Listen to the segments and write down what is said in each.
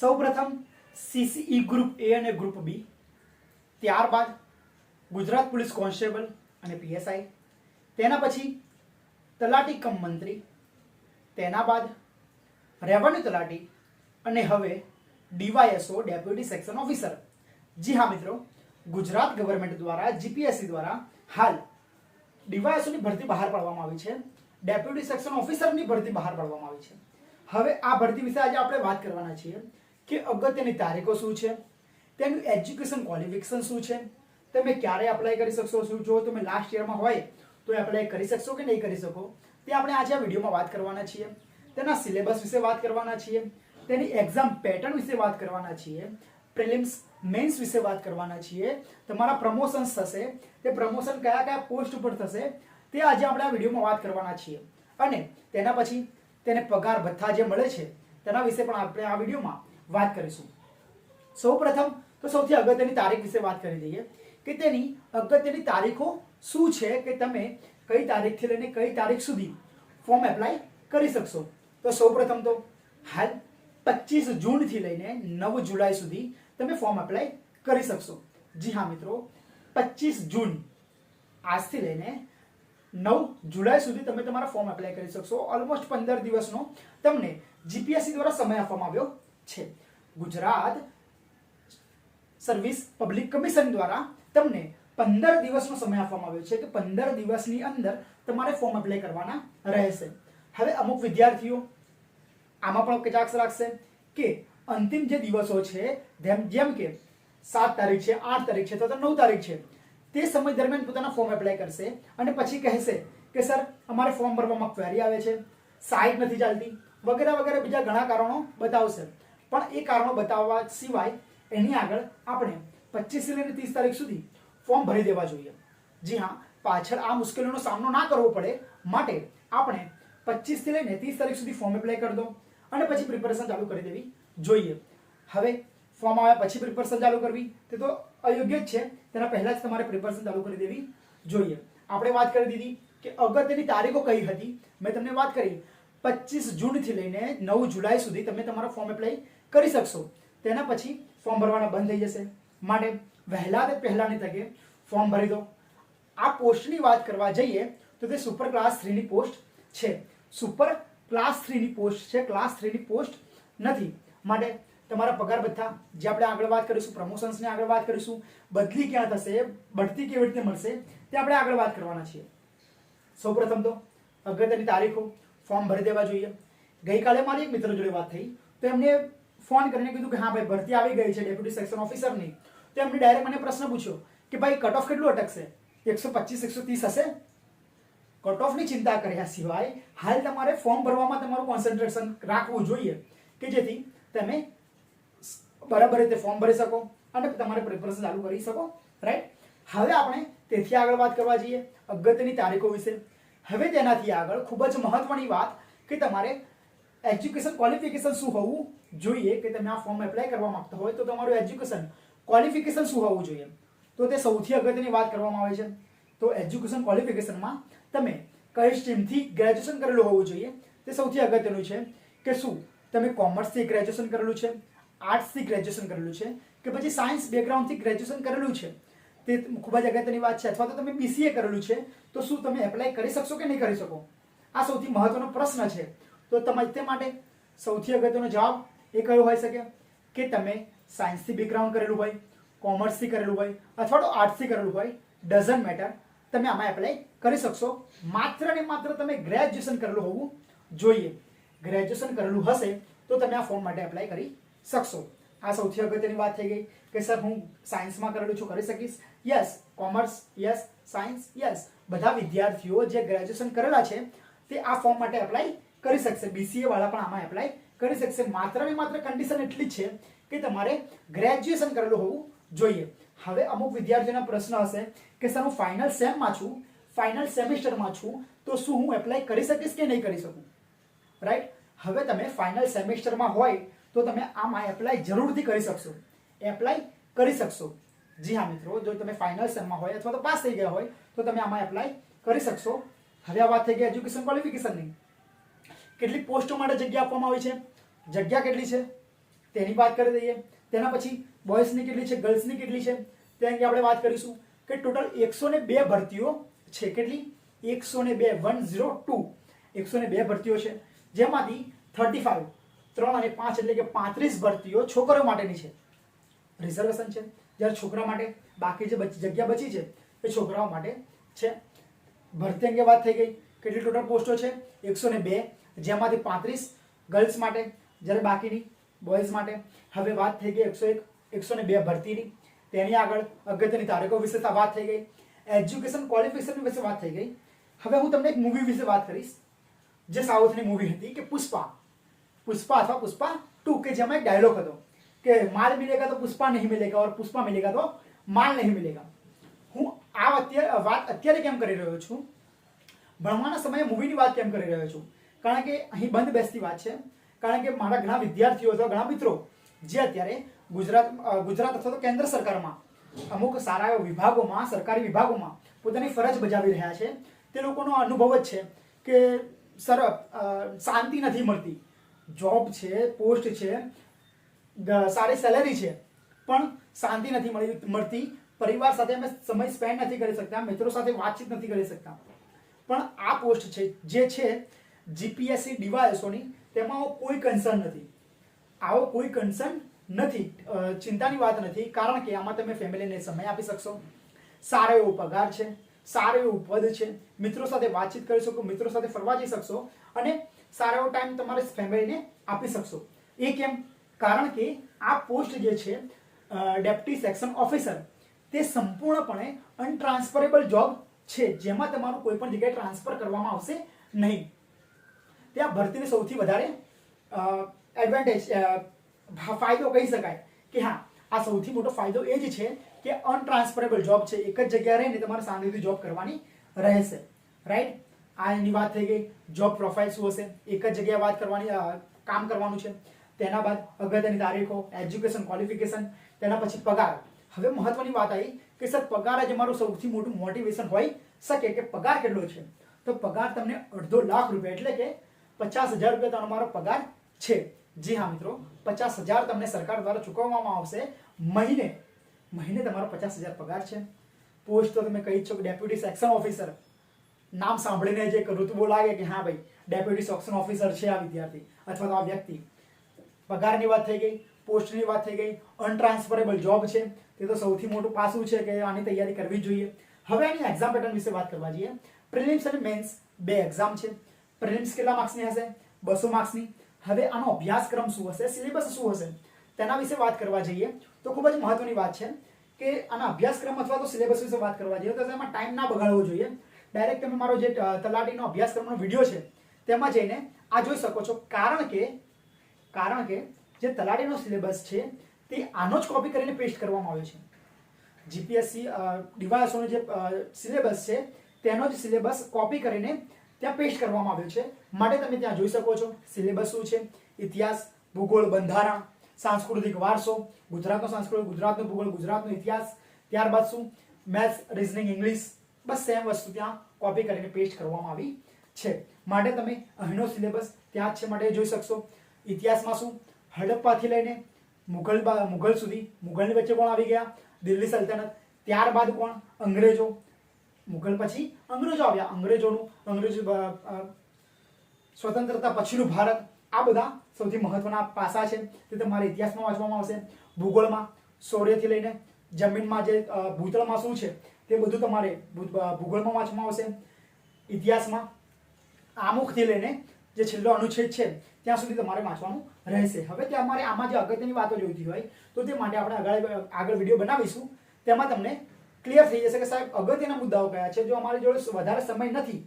સૌપ્રથમ CCE group એ અને group B ત્યારબાદ ગુજરાત પોલીસ કોન્સ્ટેબલ અને પીએસઆઈ તેના પછી તલાટી કમ મંત્રી, તેના બાદ રેવન્યુ તલાટી અને હવે D Y S O deputy section officer. જી હા મિત્રો, ગુજરાત ગવર્મેન્ટ દ્વારા જીપીએસસી દ્વારા હાલ ડીવાયએસઓની ભરતી બહાર પાડવામાં આવી છે. ડેપ્યુટી સેક્શન ઓફિસરની ભરતી બહાર પાડવામાં આવી છે. હવે આ ભરતી વિશે આજે આપણે વાત કરવાના છીએ. કે અગત્યની તારીખો શું છે? તેનું એજ્યુકેશન ક્વોલિફિકેશન શું છે? તમે ક્યારે એપ્લાય કરી શકશો? શું જો તમે લાસ્ટ યરમાં હોય, તો એપ્લાય કરી શકશો કે નહીં કરી શકો? તે આપણે આજે આ વિડીયોમાં વાત કરવાના છીએ. તેના સિલેબસ વિશે વાત કરવાના છીએ. તેની એક્ઝામ પેટર્ન વિશે વાત કરવાના છીએ. પ્રિલિમ્સ મેન્સ વિશે વાત કરવાના છીએ. તમારા પ્રમોશન્સ થશે. તે પ્રમોશન કયા કયા પોસ્ટ ઉપર થશે, તે આજે આપણે આ વિડીયોમાં વાત કરવાના છીએ. અને તેના પછી તેને પગાર ભથ્થા જે મળે છે, તેના વિશે પણ આપણે આ વિડીયોમાં વાત કરીશું. સૌપ્રથમ તો સૌથી અગત્યની તારીખ વિશે વાત કરી દઈએ કે તેની અગત્યની તારીખો શું છે કે તમે કઈ તારીખથી લઈને કઈ તારીખ સુધી ફોર્મ એપ્લાય કરી શકશો. તો સૌપ્રથમ તો હાલ પચીસ જૂનથી લઈને નવ જુલાઈ સુધી તમે ફોર્મ એપ્લાય કરી શકશો. જી હા મિત્રો પચીસ જૂન આજથી લઈને નવ જુલાઈ સુધી તમે તમારા ફોર્મ એપ્લાય કરી શકશો. ઓલમોસ્ટ પંદર દિવસનો તમને જીપીએસસી દ્વારા સમય આપવામાં આવ્યો. છે. ગુજરાત સર્વિસ પબ્લિક કમિશન દ્વારા તમને પંદર દિવસનો સમય આપવામાં આવ્યો છે કે પંદર દિવસની અંદર તમારે ફોર્મ એપ્લાય કરવાના રહેશે. હવે અમુક વિદ્યાર્થીઓ આમાં પણ કચાક્ષ રાખશે કે અંતિમ જે દિવસો છે, જેમ જેમ કે સાત તારીખ છે, આઠ તારીખ છે તો નવ તારીખ છે, તે સમય દરમિયાન પોતાના ફોર્મ એપ્લાય કરશે અને પછી કહેશે કે, સર, અમારે ફોર્મ ભરવામાં ક્વેરી આવે છે સાઇટ નથી ચાલતી, વગેરે વગેરે બીજા ઘણા કારણો બતાવશે. પણ એ કારણો બતાવવા સિવાય એની આગળ આપણે પચીસ લઈને ત્રીસ તારીખ સુધી ફોર્મ ભરી દેવા જોઈએ. જી હા, પાછળ આ મુશ્કેલીનો સામનો ના કરવો પડે. માટે આપણે પચીસથી લઈને ત્રીસ તારીખ સુધી ફોર્મ એપ્લાય કરી દો અને પછી પ્રિપેરેશન ચાલુ કરી દેવી જોઈએ. હવે ફોર્મ આવ્યા પછી પ્રિપેરેશન ચાલુ કરવી તે તો અયોગ્ય જ છે. તેના પહેલાં જ તમારે પ્રિપેરેશન ચાલુ કરી દેવી જોઈએ. આપણે વાત કરી દીધી કે અગત્યની તારીખો કઈ હતી. મેં તમને વાત કરી, પચીસ જૂનથી લઈને નવ જુલાઈ સુધી તમે તમારો ફોર્મ એપ્લાય કરી શકશો. તેના પછી ફોર્મ ભરવાના બંધ થઈ જશે. માટે વહેલા તે પહેલાની તકે ફોર્મ ભરી દો. આ પોસ્ટની વાત કરવા જઈએ તો તે સુપર ક્લાસ થ્રીની પોસ્ટ છે. સુપર ક્લાસ થ્રીની પોસ્ટ છે. ક્લાસ થ્રીની પોસ્ટ નથી. માટે તમારા પગાર બધા જે આપણે આગળ વાત કરીશું પ્રમોશન્સની આગળ વાત કરીશું, બદલી ક્યાં થશે, બઢતી કેવી રીતે મળશે, તે આપણે આગળ વાત કરવાના છીએ. સૌપ્રથમ તો અગત્યની તારીખો ફોર્મ ભરી દેવા જોઈએ. ગઈકાલે મારી એક મિત્ર જોડે વાત થઈ. તો એમને ફોન કરીને કીધું કે હા ભાઈ, ભરતી આવી ગઈ છે ડેપ્યુટી સેક્શન ઓફિસરની તો એમને ડાયરેક્ટ મને પ્રશ્ન પૂછ્યો કે ભાઈ કટ ઓફ કેટલું અટકશે? એકસો પચીસ, એકસો ત્રીસ હશે? કટ ઓફની ચિંતા કર્યા સિવાય હાલ તમારે ફોર્મ ભરવામાં તમારું કોન્સન્ટ્રેશન રાખવું જોઈએ કે જેથી તમે બરાબર રીતે ફોર્મ ભરી શકો અને તમારે પ્રિપરેશન ચાલુ કરી શકો રાઈટ હવે આપણે તેથી આગળ વાત કરવા જઈએ અગત્યની તારીખો વિશે. હવે તેનાથી આગળ ખૂબ જ મહત્વની વાત કે તમારે એજ્યુકેશન ક્વોલિફિકેશન શું હોવું જોઈએ કે તમે આ ફોર્મ એપ્લાય કરવા માંગતા હોય તો તમારું એજ્યુકેશન ક્વોલિફિકેશન શું હોવું જોઈએ? તો તે સૌથી અગત્યની વાત કરવામાં આવે છે. તો એજ્યુકેશન ક્વોલિફિકેશનમાં તમે કઈ સ્ટ્રીમથી ગ્રેજ્યુએશન કરેલું હોવું જોઈએ? તે સૌથી અગત્યનું છે કે શું? તમે કોમર્સથી ગ્રેજ્યુએશન કરેલું છે આર્ટ્સથી ગ્રેજ્યુએશન કરેલું છે, કે પછી સાયન્સ બેકગ્રાઉન્ડથી ગ્રેજ્યુએશન કરેલું છે? તે ખૂબ જ અગત્યની વાત છે. અથવા તો તમે બીસીએ કરેલું છે, તો શું તમે એપ્લાય કરી શકશો કે નહીં કરી શકો? આ સૌથી મહત્વનો પ્રશ્ન છે. તો તમારે તે માટે સૌથી અગત્યનો જવાબ એ કયો હોઈ શકે? કે તમે સાયન્સથી બેકગ્રાઉન્ડ કરેલું હોય કોમર્સથી કરેલું હોય, અથવા તો આર્ટ્સથી કરેલું હોય ડઝન્ટ મેટર તમે આમાં એપ્લાય કરી શકશો. માત્ર ને માત્ર તમે ગ્રેજ્યુએશન કરેલું હોવું જોઈએ. ગ્રેજ્યુએશન કરેલું હશે તો તમે આ ફોર્મ માટે એપ્લાય કરી શકશો. આ સૌથી અગત્યની વાત થઈ ગઈ કે સર, હું સાયન્સમાં કરેલું છું, કરી શકીશ? Yes commerce yes science yes બધા વિદ્યાર્થીઓ જે ગ્રેજ્યુએશન કરેલા છે, તે આ ફોર્મ માટે એપ્લાય કરી શકશે. બીસીએ વાળા પણ આમાં એપ્લાય કરી શકશે. માત્ર ને માત્ર કન્ડિશન એટલી છે કે તમારે ગ્રેજ્યુએશન કરેલું હોવું જોઈએ. હવે અમુક વિદ્યાર્થીઓના પ્રશ્ન હશે કે સર, હું ફાઇનલ સેમમાં છું ફાઇનલ સેમિસ્ટરમાં છું, તો શું હું એપ્લાય કરી શકીશ કે નહીં કરી શકું? રાઈટ હવે તમે ફાઇનલ સેમિસ્ટરમાં હોય તો તમે આમાં એપ્લાય જરૂરથી કરી શકશો. એપ્લાય કરી શકશો. જી હા મિત્રો, જો તમે ફાઇનલ સેમમાં હોય અથવા તો પાસ થઈ ગયા હોય, તો તમે આમાં એપ્લાય કરી શકશો. હવે આ વાત થઈ ગઈ એજ્યુકેશન ક્વોલિફિકેશનની કેટલી પોસ્ટો માટે જગ્યા આપવામાં આવી છે. જગ્યા કેટલી છે? તેની વાત કરી દઈએ. તેના પછી બોયઝની કેટલી છે? ગર્લ્સની કેટલી છે? તે અંગે આપણે વાત કરીશું કે ટોટલ એકસો બે ભરતીઓ છે. કેટલી? એકસો ને બે, વન ઝીરો ટુ. એકસો ને બે ભરતીઓ છે. જેમાંથી થર્ટી ફાઈવ, ત્રણ અને પાંચ એટલે કે પાંત્રીસ ભરતીઓ છોકરીઓ માટેની છે. રિઝર્વેશન છે. જ્યારે છોકરા માટે બાકી જે જગ્યા બચી છે, એ છોકરાઓ માટે છે. ભરતી અંગે વાત થઈ ગઈ. કેટલી ટોટલ પોસ્ટો છે? એકસો ને બે જેમાંથી પાંત્રીસ ગર્લ્સ માટે, જ્યારે બાકીની બોયઝ માટે. હવે વાત થઈ ગઈ એકસો એક, એકસો ને બે ભરતીની. તેની આગળ અગત્યની તારીખો વિશે વાત થઈ ગઈ. એજ્યુકેશન ક્વોલિફિકેશન વિશે વાત થઈ ગઈ. હવે હું તમને એક મૂવી વિશે વાત કરીશ. જે સાઉથની મૂવી હતી કે પુષ્પા. પુષ્પા અથવા પુષ્પા ટુ, કે જેમાં એક ડાયલોગ હતો કે માલ મિલેગા તો પુષ્પા નહીં મિલેગા ઓર પુષ્પા મિલેગા તો માલ નહીં મિલેગા. હું આ અત્યારે વાત અત્યારે કેમ કરી રહ્યો છું? ભણવાના સમયે મૂવીની વાત કેમ કરી રહ્યો છું? કારણ કે અહીં બંધ બેસતી વાત છે. કારણ કે મારા ઘણા વિદ્યાર્થીઓ અથવા ઘણા મિત્રો જે અત્યારે ગુજરાત ગુજરાત અથવા તો કેન્દ્ર સરકારમાં અમુક સારા એવા વિભાગોમાં, સરકારી વિભાગોમાં પોતાની ફરજ બજાવી રહ્યા છે. તે લોકોનો અનુભવ જ છે કે સર શાંતિ નથી મળતી. જોબ છે, પોસ્ટ છે સારી સેલેરી છે, પણ શાંતિ નથી મળી, મળતી. પરિવાર સાથે અમે સમય સ્પેન્ડ નથી કરી શકતા, મિત્રો સાથે વાતચીત નથી કરી શકતા. પણ આ પોસ્ટ છે, જે છે જીપીએસસી ડિવાઇસોની તેમાં કોઈ કન્સર્ન નથી. આવો કોઈ કન્સર્ન નથી. ચિંતાની વાત નથી. કારણ કે આમાં તમે ફેમિલીને સમય આપી શકશો. સારો એવો પગાર છે. સારો એવો પદ છે. મિત્રો સાથે વાતચીત કરી શકો, મિત્રો સાથે ફરવા જઈ શકશો અને સારો એવો ટાઈમ તમારે ફેમિલીને આપી શકશો. એ કેમ? કારણ કે આ પોસ્ટ જે છે ડેપ્ટી સેક્શન ઓફિસર તે સંપૂર્ણપણે અનટ્રાન્સફરેબલ જોબ છે. જેમાં તમારું કોઈ પણ જગ્યાએ ટ્રાન્સફર કરવામાં આવશે નહીં. ત્યાં ભરતીને સૌથી વધારે એડવાન્ટેજ ફાયદો કહી શકાય કે હા, આ સૌથી મોટો ફાયદો એ જ છે કે અનટ્રાન્સફરેબલ જોબ છે, એક જ જગ્યાએ રહીને તમારે શાંતિથી જોબ કરવાની રહેશે. રાઈટ આ એની વાત થઈ ગઈ જોબ પ્રોફાઇલ શું હશે? એક જ જગ્યાએ વાત કરવાની કામ કરવાનું છે. તેના બાદ અગત્યની તારીખો એજ્યુકેશન ક્વોલિફિકેશન તેના પછી પગાર. હવે મહત્વની વાત આવી કે સર, પગાર જ અમારું સૌથી મોટું મોટિવેશન હોય શકે કે પગાર કેટલો છે? તો પગાર તમને અડધો લાખ રૂપિયા, એટલે કે પચાસ હજાર રૂપિયા તમારો પગાર છે. જી હા મિત્રો, પચાસ હજાર તમને સરકાર દ્વારા ચૂકવવામાં આવશે મહિને. મહિને તમારો પચાસ હજાર પગાર છે. પોસ્ટ તો તમે કહી છો કે ડેપ્યુટી સેક્શન ઓફિસર. નામ સાંભળીને જે ઋતુબો લાગે કે હા ભાઈ, ડેપ્યુટી સેક્શન ઓફિસર છે આ વિદ્યાર્થી અથવા તો આ વ્યક્તિ. પગારની વાત થઈ ગઈ, પોસ્ટની વાત થઈ ગઈ, અનટ્રાન્સફરેબલ જોબ છે. તે તો સૌથી મોટું પાસું છે કે આની તૈયારી કરવી જોઈએ. હવે આની એક્ઝામ પેટર્ન વિશે વાત કરવા જઈએ. પ્રિલિમ્સ અને મેન્સ બે એક્ઝામ છે. પ્રિલિમ્સ કેટલા માર્ક્સની હશે? બસો માર્ક્સની હવે આનો અભ્યાસક્રમ શું હશે? સિલેબસ શું હશે? તેના વિશે વાત કરવા જઈએ. તો ખૂબ જ મહત્વની વાત છે કે આના અભ્યાસક્રમ અથવા તો સિલેબસ વિશે વાત કરવા જઈએ તો તેમાં ટાઈમ ના બગાડવો જોઈએ. ડાયરેક્ટ તમે મારો જે તલાટીનો અભ્યાસક્રમનો વીડિયો છે, તેમાં જઈને આ જોઈ શકો છો. કારણ કે કારણ કે જે તલાટીનો સિલેબસ છે, તે આનો જ કોપી કરીને પેસ્ટ કરવામાં આવ્યો છે. જીપીએસસી ડીવાયએસઓનો જે સિલેબસ છે, તેનો જ સિલેબસ કોપી કરીને ત્યાં પેસ્ટ કરવામાં આવ્યો છે. માટે તમે ત્યાં જોઈ શકો છો, સિલેબસ શું છે, ઇતિહાસ, ભૂગોળ, બંધારણ, સાંસ્કૃતિક વારસો, ગુજરાતનો સાંસ્કૃતિક, ગુજરાતનો ભૂગોળ, ગુજરાતનો ઇતિહાસ, ત્યારબાદ શું, મેથ્સ, રિઝનિંગ ઇંગ્લિશ, બસ સેમ વસ્તુ ત્યાં કોપી કરીને પેસ્ટ કરવામાં આવી છે. માટે તમે અહીંનો સિલેબસ ત્યાં જ છે, માટે જોઈ શકશો. ઇતિહાસમાં શું, હડપ્પાથી લઈને મુઘલ મુઘલ સુધી, મુઘલની વચ્ચે કોણ આવી ગયા, દિલ્હી સલ્તનત, ત્યારબાદ કોણ, અંગ્રેજો મુઘલ પછી અંગ્રેજો આવ્યા. અંગ્રેજોનું, અંગ્રેજો સ્વતંત્રતા પછીનું ભારત. આ બધા સૌથી મહત્વના પાસા છે. તે તમારે ઇતિહાસમાં વાંચવામાં આવશે. ભૂગોળમાં, સૌર્યથી લઈને જમીનમાં જે ભૂતળમાં શું છે, તે બધું તમારે ભૂગોળમાં વાંચવામાં આવશે. ઇતિહાસમાં આમુખથી લઈને જે છેલ્લો અનુચ્છેદ છે, ત્યાં સુધી તમારે વાંચવાનું રહેશે. હવે ત્યાં અમારે આમાં જે અગત્યની વાતો જોઈતી હોય, તો તે માટે આપણે આગળ આગળ વીડિયો બનાવીશું. તેમાં તમને ક્લિયર થઈ જશે કે સાહેબ, અગત્યના મુદ્દાઓ કયા છે? જો અમારી જોડે વધારે સમય નથી,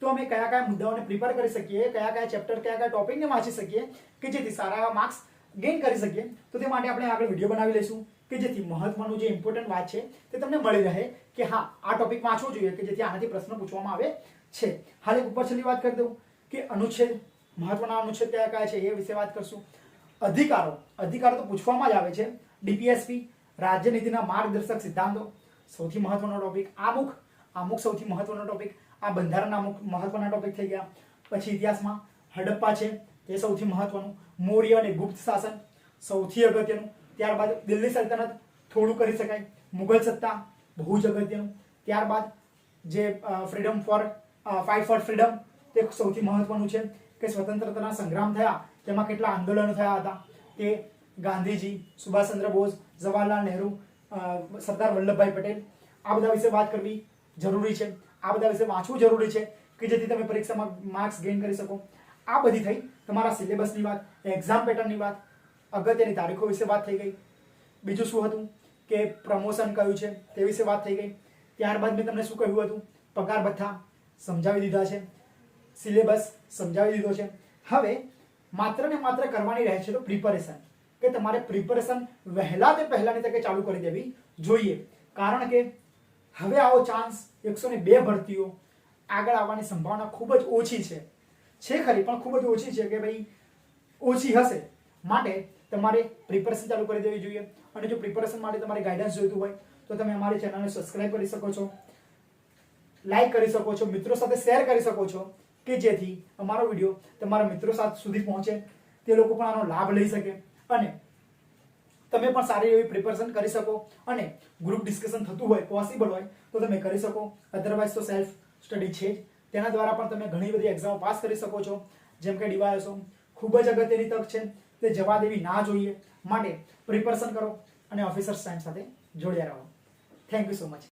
તો અમે કયા કયા મુદ્દાઓને પ્રિપેર કરી શકીએ? કયા કયા ચેપ્ટર કયા કયા ટોપિકને વાંચી શકીએ? કે જેથી સારા એવા માર્ક્સ ગેઇન કરી શકીએ? તો તે માટે આપણે આગળ વીડિયો બનાવી લઈશું, કે જેથી મહત્વનું જે ઇમ્પોર્ટન્ટ વાત છે, તે તમને મળી રહે કે હા, આ ટોપિક વાંચવો જોઈએ, કે જેથી આનાથી પ્રશ્ન પૂછવામાં આવે છે. હાલ એક ઉપર છેલ્લી વાત કરી દઉં, કે અનુચ્છેદ, મહત્વના અનુચ્છેદ કયા કયા છે એ વિશે વાત કરશું. અધિકારો અધિકારો તો પૂછવામાં જ આવે છે. ડીપીએસપી રાજ્યનીતિના માર્ગદર્શક સિદ્ધાંતો સૌથી મહત્વનો ટોપિક આમુખ આમુખ સૌથી મહત્વનો ટોપિક આ બંધારણના અમુક મહત્વના ટોપિક થઈ ગયા. પછી ઇતિહાસમાં હડપ્પા છે, તે સૌથી મહત્વનું. મૌર્ય અને ગુપ્ત શાસન સૌથી અગત્યનું. ત્યારબાદ દિલ્હી સલ્તનત, થોડું કરી શકાય. મુઘલ સત્તા, બહુ જ અગત્યનું. ત્યારબાદ જે freedom for fight for freedom તે સૌથી મહત્વનું છે કે સ્વતંત્રતાના સંગ્રામ થયા. તેમાં કેટલા આંદોલનો થયા હતા. તે ગાંધીજી, સુભાષચંદ્ર બોઝ, જવાહરલાલ નહેરુ સરદાર વલ્લભભાઈ પટેલ, આ બધા વિશે વાત કરવી જરૂરી છે. આ બધા વિશે વાંચવું જરૂરી છે કે જેથી તમે પરીક્ષામાં માર્ક્સ ગેઇન કરી શકો. આ બધી થઈ તમારા સિલેબસની વાત એક્ઝામ પેટર્નની વાત, અગત્યની તારીખો વિશે વાત થઈ ગઈ. બીજું શું હતું કે પ્રમોશન કયું છે તે વિશે વાત થઈ ગઈ. ત્યારબાદ મેં તમને શું કહ્યું હતું? પગાર ભથ્થા સમજાવી દીધા છે. સિલેબસ સમજાવી દીધો છે. હવે માત્ર ને માત્ર કરવાની રહે છે તો પ્રિપરેશન કે તમારે પ્રિપરેશન વહેલા તે પહેલાની તકે ચાલુ કરી દેવી જોઈએ. કારણ કે હવે આવો ચાન્સ એકસો ને બે ભરતીઓ આગળ આવવાની સંભાવના ખૂબ જ ઓછી છે. છે ખરી, પણ ખૂબ જ ઓછી છે કે ભાઈ ઓછી હશે. માટે તમારે પ્રિપરેશન ચાલુ કરી દેવી જોઈએ. અને જો પ્રિપરેશન માટે તમારે ગાઈડન્સ જોઈતું હોય, તો તમે અમારી ચેનલને સબસ્ક્રાઇબ કરી શકો છો. લાઈક કરી શકો છો, મિત્રો સાથે શેર કરી શકો છો, કે જેથી અમારો વીડિયો તમારા મિત્રો સાથે સુધી પહોંચે, તે લોકો પણ આનો લાભ લઈ શકે. અને તમે પણ સારી એવી પ્રિપેરેશન કરી શકો અને ગ્રુપ ડિસ્કશન થતું હોય પોસિબલ હોય, તો તમે કરી શકો. અધરવાઇઝ તો સેલ્ફ સ્ટડી છે જ. તેના દ્વારા પણ તમે ઘણી બધી એક્ઝામ પાસ કરી શકો છો. જેમ કે ડીવાયસો ખૂબ જ અગત્યની તક છે. તે જવા દેવી ના જોઈએ. માટે પ્રિપેરેશન કરો અને ઓફિસર સાયન્સ સાથે જોડ્યા રહો. Thank you so much